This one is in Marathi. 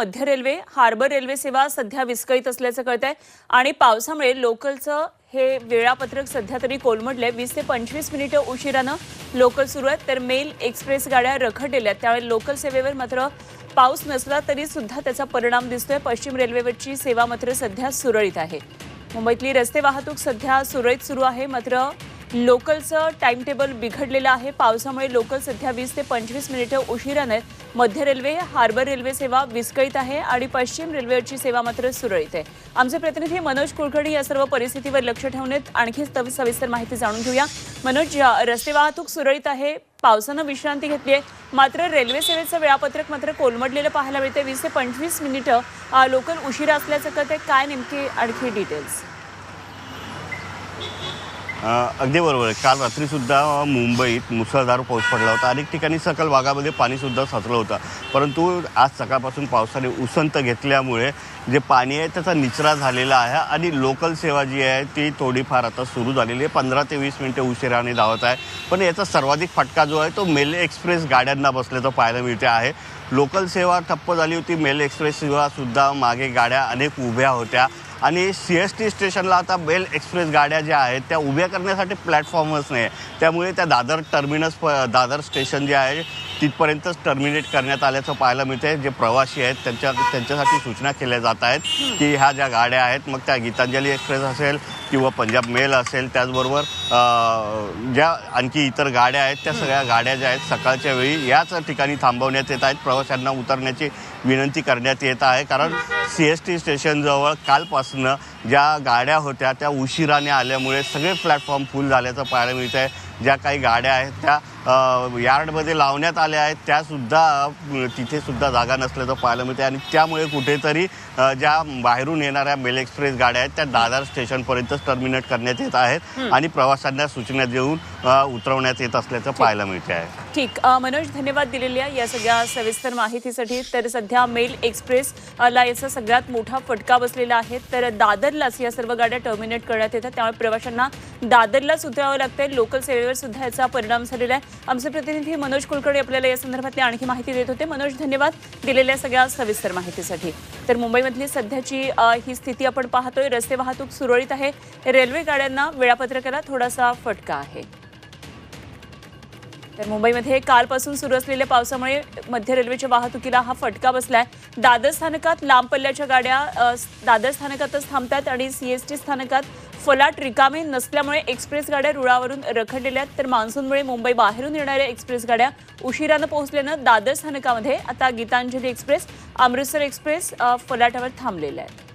मध्य रेल्वे हार्बर रेल्वे सेवा सध्या विस्कळीत असल्याचं कळत आहे आणि पावसामुळे लोकलचं हे वेळापत्रक सध्या तरी कोलमडले वीस ते पंचवीस मिनिटं उशिरानं लोकल सुरू आहेत. तर मेल एक्सप्रेस गाड्या रखडलेल्या आहेत. त्यामुळे लोकल सेवेवर मात्र पाऊस नसला तरी सुद्धा त्याचा परिणाम दिसतोय. पश्चिम रेल्वेवरची सेवा मात्र सध्या सुरळीत आहे. मुंबईतली रस्ते वाहतूक सध्या सुरळीत सुरू आहे. मात्र लोकलचं टाइम टेबल बिघडलेलं आहे. पावसामुळे लोकल सध्या वीस ते पंचवीस मिनिटं उशिरानं आहेत मध्य रेल्वे हार्बर रेल्वे सेवा विस्कळीत आहे आणि पश्चिम रेल्वेची सेवा मात्र सुरळीत आहे. आमचे प्रतिनिधी मनोज कुलकर्णी या सर्व परिस्थितीवर लक्ष ठेवून आणखी सविस्तर माहिती जाणून घेऊया. मनोज रस्ते वाहतूक सुरळीत आहे. पावसानं विश्रांती घेतली आहे. मात्र रेल्वे सेवेचं वेळापत्रक मात्र कोलमडलेलं पाहायला मिळते वीस ते पंचवीस मिनिटं लोकल उशिरा असल्याचं कळतंय. काय नेमके आणखी डिटेल्स अगदी बरोबर आहे. काल रात्रीसुद्धा मुंबईत मुसळधार पाऊस पडला होता. अनेक ठिकाणी सकल भागामध्ये पाणीसुद्धा साचलं होतं. परंतु आज सकाळपासून पावसाने उसंत घेतल्यामुळे जे पाणी आहे त्याचा निचरा झालेला आहे आणि लोकल सेवा जी आहे ती थोडीफार आता सुरू झालेली आहे. पंधरा ते वीस मिनटं उशिराने धावत आहे. पण याचा सर्वाधिक फटका जो आहे तो मेल एक्सप्रेस गाड्यांना बसल्याचं पाहायला मिळते आहे. लोकल सेवा ठप्प झाली होती. मेल एक्सप्रेस सेवासुद्धा मागे गाड्या अनेक उभ्या होत्या. आणि सी एस टी स्टेशनला आता बेल एक्सप्रेस गाड्या ज्या आहेत त्या उभ्या करण्यासाठी प्लॅटफॉर्मच नाही आहे त्यामुळे त्या दादर टर्मिनस प दादर स्टेशन जे आहे तिथपर्यंतच टर्मिनेट करण्यात आल्याचं पाहायला मिळते जे प्रवासी आहेत त्यांच्या त्यांच्यासाठी सूचना केल्या जात आहेत की ह्या ज्या गाड्या आहेत मग त्या गीतांजली एक्सप्रेस असेल किंवा पंजाब मेल असेल त्याचबरोबर ज्या आणखी इतर गाड्या आहेत त्या सगळ्या गाड्या ज्या आहेत सकाळच्या वेळी याच ठिकाणी थांबवण्यात येत आहेत. प्रवाशांना उतरण्याची विनंती करण्यात येत आहे. कारण सी एस टी स्टेशनजवळ कालपासनं ज्या गाड्या होत्या त्या उशिराने आल्यामुळे सगळे प्लॅटफॉर्म फुल झाल्याचं पाहायला मिळत आहे ज्या काही गाड्या आहेत त्या यार्डमध्ये लावण्यात आल्या आहेत त्यासुद्धा अ, तिथे सुद्धा जागा नसल्याचं पाहायला मिळते आणि त्यामुळे कुठेतरी ज्या बाहेरून येणाऱ्या मेल एक्सप्रेस गाड्या आहेत त्या दादर स्टेशनपर्यंतच टर्मिनेट करण्यात येत आहेत. आणि प्रवाशांना सूचना देऊन उतरवण्यात येत असल्याचं पाहायला मिळते आहे ठीक. मनोज धन्यवाद दिलेल्या या सगळ्या सविस्तर माहितीसाठी. तर सध्या मेल एक्सप्रेस ला याचा सगळ्यात मोठा फटका बसलेला आहे. तर दादरलाच या सर्व गाड्या टर्मिनेट करण्यात येतात. त्यामुळे प्रवाशांना दादरलाच उतरावं लागतंय. लोकल सेवेवर सुद्धा याचा परिणाम झालेला आहे. आमचे प्रतिनिधी मनोज कुलकर्णी आपल्याला या संदर्भातली आणखी माहिती देत होते. मनोज धन्यवाद दिलेल्या सगळ्या सविस्तर माहितीसाठी. तर मुंबईमधली सध्याची ही स्थिती आपण पाहतोय. रस्ते वाहतूक सुरळीत आहे. रेल्वे गाड्यांना वेळापत्रकाला थोडासा फटका आहे. तर मुंबईमध्ये कालपासून सुरू असलेल्या पावसामुळे मध्य रेल्वेच्या वाहतुकीला हा फटका बसलाय. दादर स्थानकात लांब पल्ल्याच्या गाड्या दादर स्थानकातच थांबतात आणि सीएसटी स्थानकात फलाट रिकामे नसल्यामुळे एक्सप्रेस गाड्या रुळावरून रखडलेल्या आहेत. तर मान्सूनमुळे मुंबई बाहेरून येणाऱ्या एक्सप्रेस गाड्या उशिरानं पोहोचल्यानं दादर स्थानकामध्ये आता गीतांजली एक्सप्रेस अमृतसर एक्सप्रेस फलाटावर थांबलेल्या आहेत.